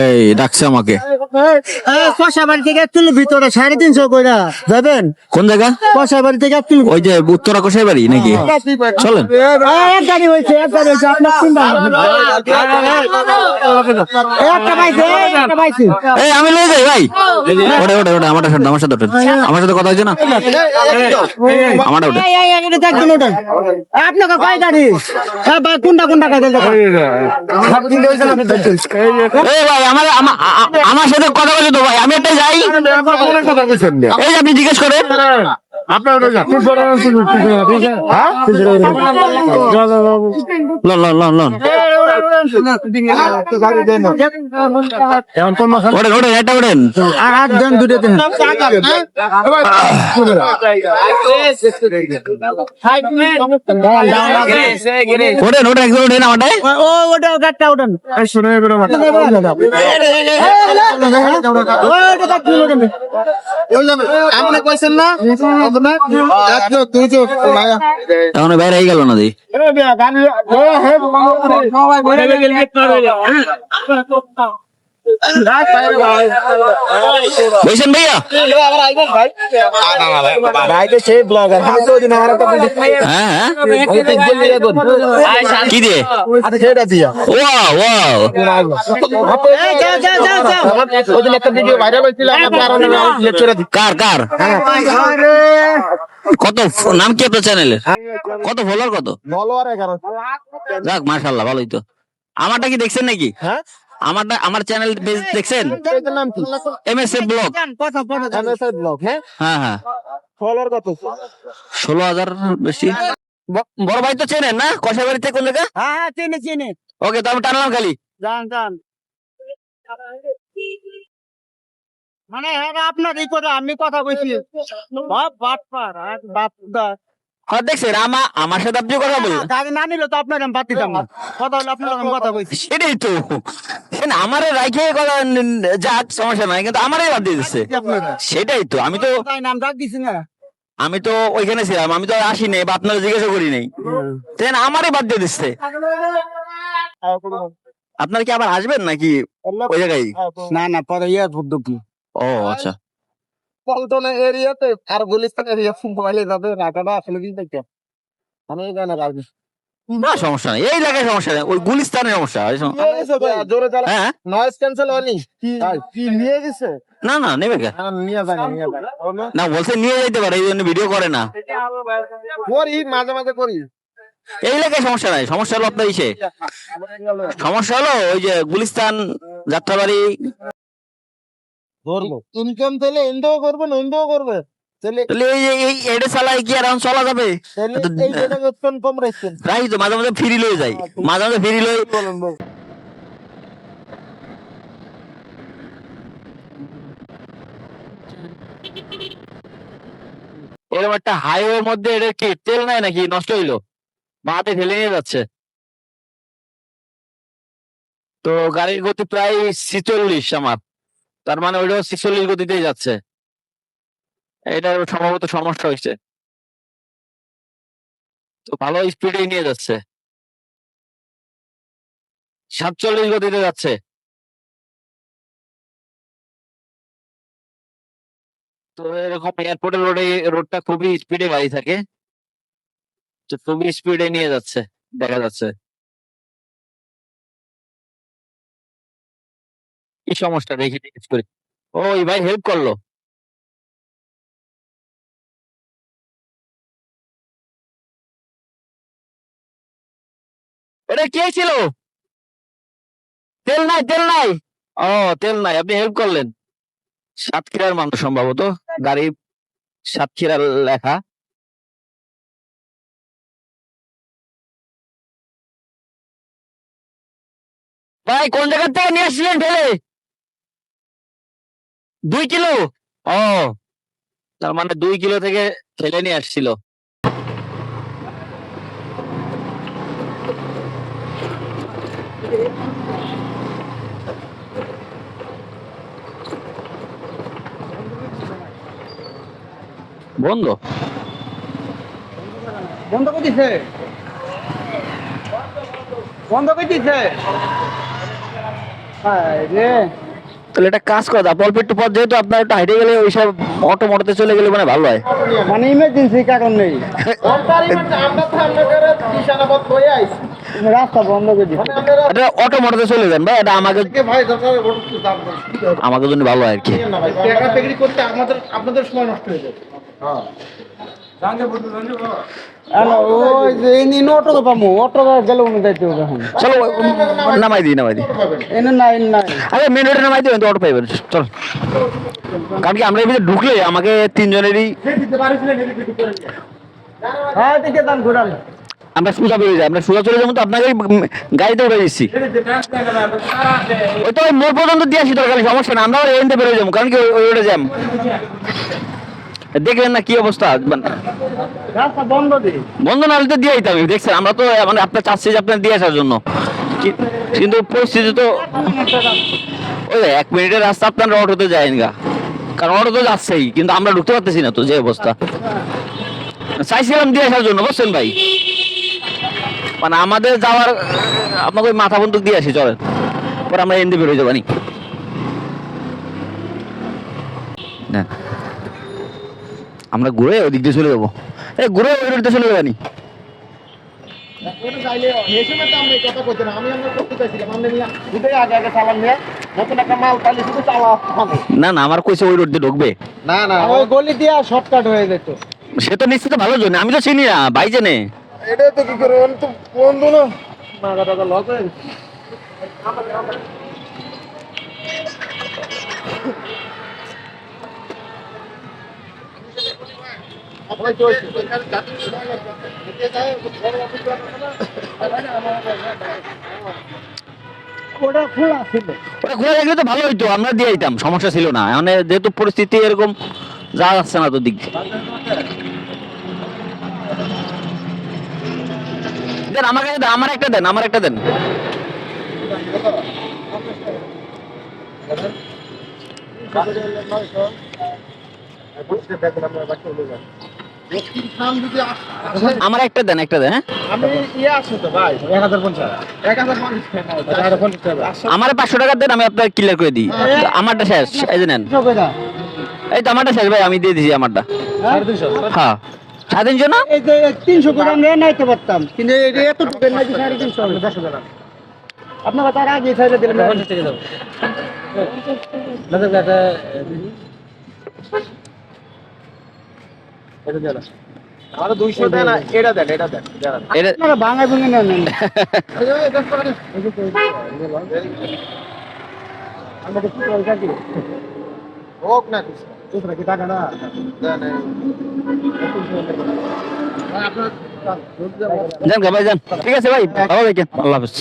এই ডাকছে আমাকে। কষা থেকে তুলি ভিতরে সাড়ে তিনশো কইরা যাবেন কোন জায়গা কষাবাড়ি থেকে তুলি ওই যে উত্তরা কোষাই বাড়ি নাকি চলেন এক গাড়ি হয়েছে এক গাড়ি হয়েছে আপনার একটা পাইছে একটা পাইছে এই আমি লয়ে যাই ভাই ওটা ওটা ওটা আমার সাথে আমার সাথে আমার সাথে কথা হয়েছে না আমার ওটা এই, এই, এই, এটা দেখবেন ওটা। আপনাকে কয় গাড়ি হ্যাঁ, কোনটা কোনটা গাড়ি দেখো এই ভাই আমার আমার সাথে কথা বলে তো ভাই? আমি একটা যাই। এই আপনি জিজ্ঞেস করেন। ওঠেন ওঠেন ওঠেন ওটা ওঠেন আপনি কইছেন না এখন বাইরে হয়ে গেল না দি বলছেন ভাইয়া? কি দিয়ে? কার কার? কত নাম কি আপনার চ্যানেলের কত ফলোয়ার কত? যাক মাশাল্লাহ ভালোই তো। আমারটা কি দেখছেন নাকি? হ্যাঁ? আমারটা আমার চ্যানেল দেখছেন? এম এস এ ব্লগ হ্যাঁ? হ্যাঁ ষোলো হাজার বেশি। বড় ভাই তো চেনেন না? কষা বাড়িতে কোন জায়গা? হ্যাঁ চিনি চিনি। ওকে তো আমি টানলাম খালি। যান যান মানে হ্যাঁ আপনার এই কথা আমি কথা বলছি। বাপ বাপ পার বাপ দা। হ্যাঁ দেখছেন আমা আমার সাথে আপনি কথা বললেন গাড়ি না নিলে তো আপনার আমি বাদ দিতাম না। কথা হলো আপনার আমি কথা বলছি। সেটাই তো। আমারে রাখে কথা যাক সমস্যা নাই কিন্তু আমারই বাদ দিয়ে দিচ্ছে সেটাই তো আমি তো নাম ডাক দিছি না। আমি তো ওইখানে ছিলাম আমি তো আসি নাই বা আপনারা জিজ্ঞাসা করি নাই। আমারই বাদ দিয়ে দিচ্ছে আপনারা কি আবার আসবেন নাকি ওই জায়গায়? না না পরে ইয়ে ও আচ্ছা। পল্টন এরিয়াতে আর গুলিস্তান এরিয়া মোবাইলে যাবে রাখাটা আসলে কি দেখতে? আমি এখানে রাখবি না সমস্যা নাই। এই এলাকায় সমস্যা নাই। ওই গুলিস্তানের সমস্যা। জোরে চালা হ্যাঁ নয়েজ ক্যান্সেল হয়নি। কি নিয়ে গেছে? না না নেবে কে? না বলছে নিয়ে যাইতে পারে এই জন্য ভিডিও করে না। করি মাঝে মাঝে করি। এই এলাকায় সমস্যা নাই। সমস্যা হলো আপনার ইসে। সমস্যা হলো ওই যে গুলিস্তান যাত্রাবাড়ি ধরবো। ইনকাম তাহলে এন্ডও করবে করবে। তাহলে এই চালাই কি আর চলা যাবে? কম রাখছেন রাখি তো মাঝে মাঝে ফিরি লয়ে যাই মাঝে মাঝে ফিরি বলেন এরকম একটা হাইওয়ের মধ্যে এটা কি তেল নাই নাকি? নষ্ট হইল? মাতে ঠেলে নিয়ে যাচ্ছে। তো গাড়ির গতি প্রায় ছিচল্লিশ আমার। তার মানে ওইটাও ছিচল্লিশ গতিতেই যাচ্ছে। এটা সম্ভবত সমস্যা হয়েছে তো ভালো স্পিডে নিয়ে যাচ্ছে। সাতচল্লিশ গতিতে যাচ্ছে। তো এরকম এয়ারপোর্টের রোডে রোডটা খুবই স্পিডে গাড়ি থাকে। তো খুবই স্পিডে নিয়ে যাচ্ছে, দেখা যাচ্ছে। কি সমস্যা? দেখি জিজ্ঞেস করি। ওই ভাই হেল্প করল। কে ছিল? তেল নাই তেল নাই। ও, তেল নাই, আপনি হেল্প করলেন। সাতক্ষীরার মানুষ সম্ভবত, গাড়ি সাতক্ষীরার লেখা। ভাই, কোন জায়গা থেকে নিয়ে আসছিলেন ঠেলে দুই কিলো? ও, তার মানে দুই কিলো থেকে ঠেলে নিয়ে আসছিল। বন্ধ? বন্ধ করে দিছে। বন্ধ করে দিছে। রে। তাহলে একটা কাজ করা যায় অল্প একটু পথ যেহেতু আপনার একটু হাইটে গেলে ওই সব অটো মোটরতে চলে গেলে মানে ভালো হয়। মানে ইমার্জেন্সি কারণ নেই। রাস্তা বন্ধ করে দিছে এটা অটো মোটরতে চলে যান ভাই এটা আমাকে ভাই দরকার একটু আমাদের জন্য ভালো হয় আর কি। টাকা পেগড়ি করতে আমাদের আপনাদের সময় নষ্ট হয়ে যাবে। হ্যাঁ। অটো পাবো অটো গেলে যাইতে হবে এখন। চলো নামাই দিই নামাই দিই। এনে নাই নাই। আরে মেন রোডে নামাই দিবেন তো অটো পাইবেন চল। কারণ কি আমরা এই ভিতরে ঢুকলে আমাকে তিনজনেরই হ্যাঁ আমরা সোজা বেরিয়ে যাই আমরা সোজা চলে যাব তো আপনাকে গাড়িতে উঠে দিচ্ছি। ওই তো মোড় পর্যন্ত দিয়ে আসি দরকার সমস্যা না আমরা এনতে বেরোয় যাব কারণ কি ওই- রোডে জ্যাম দেখলেন না কি অবস্থা? মানে বন্ধ না হলে তো দিয়ে দিতাম। দেখছেন আমরা তো মানে আপনার চাচ্ছি যে আপনার দিয়ে আসার জন্য। কিন্তু পরিস্থিতি তো ওই এক মিনিটের রাস্তা আপনারা অটোতে যায়েন গা কারণ অটো তো যাচ্ছেই কিন্তু আমরা ঢুকতে পারতেছি না তো যে অবস্থা। চাইছিলাম দিয়ে আসার জন্য বুঝছেন ভাই? মানে আমাদের যাওয়ার আপনাকে ওই মাথা বন্ধুক দিয়ে আসি চলেন। পরে আমরা এনদি বেরোয় যাবানি না। আমরা ঘুরে ওই দিক দিয়ে চলে যাব। এ ঘুরে ওই রোড দিয়ে চলে যাবানি কইতে না না না আমার কইছে ওই রোড দিয়ে ঢুকবে। না না ওই গলি দিয়ে শর্টকাট হয়ে যেত। সে তো নিশ্চিত ভালো জন্য আমি তো চিনি না ভাই জেনে। এটা তো কি করে তো বন্ধু না। মাগা লক হয়ে ওটা খোলা ছিল। ওটা তো ভালো হইতো আমরা দিয়ে দিতাম সমস্যা ছিল না। মানে যেহেতু পরিস্থিতি এরকম যা যাচ্ছে না তো দিক দিয়ে। দেন আমার কাছে দেন আমার একটা দেন আমার একটা দেন। আমার একটা দেন একটা দেন হ্যাঁ? ইয়ে আমার পাঁচশো টাকা দেন আমি আপনার ক্লিয়ার করে দিই। আমারটা শেষ এই যে নেন। এই তো আমারটা শেষ ভাই আমি দিয়ে দিছি আমারটা। হ্যাঁ? সাড়ে তিনশো। না? এই তিনশো করে নাইতে পারতাম। কিন্তু এত টুকেন নাকি সাড়ে তিনশো হবে। দেড়শো আপনারা তার আগে সাইডে দিলেন। পঞ্চাশ টাকা দাও আরও দুইশো দেন। এটা দেন এটা দেন এটা আপনারা ভাঙায় ভেঙে নেন। হোক না কিছু। কি টাকা না? যান গা ভাই যান। ঠিক আছে ভাই ভালো দেখেন আল্লাহ হাফিজ।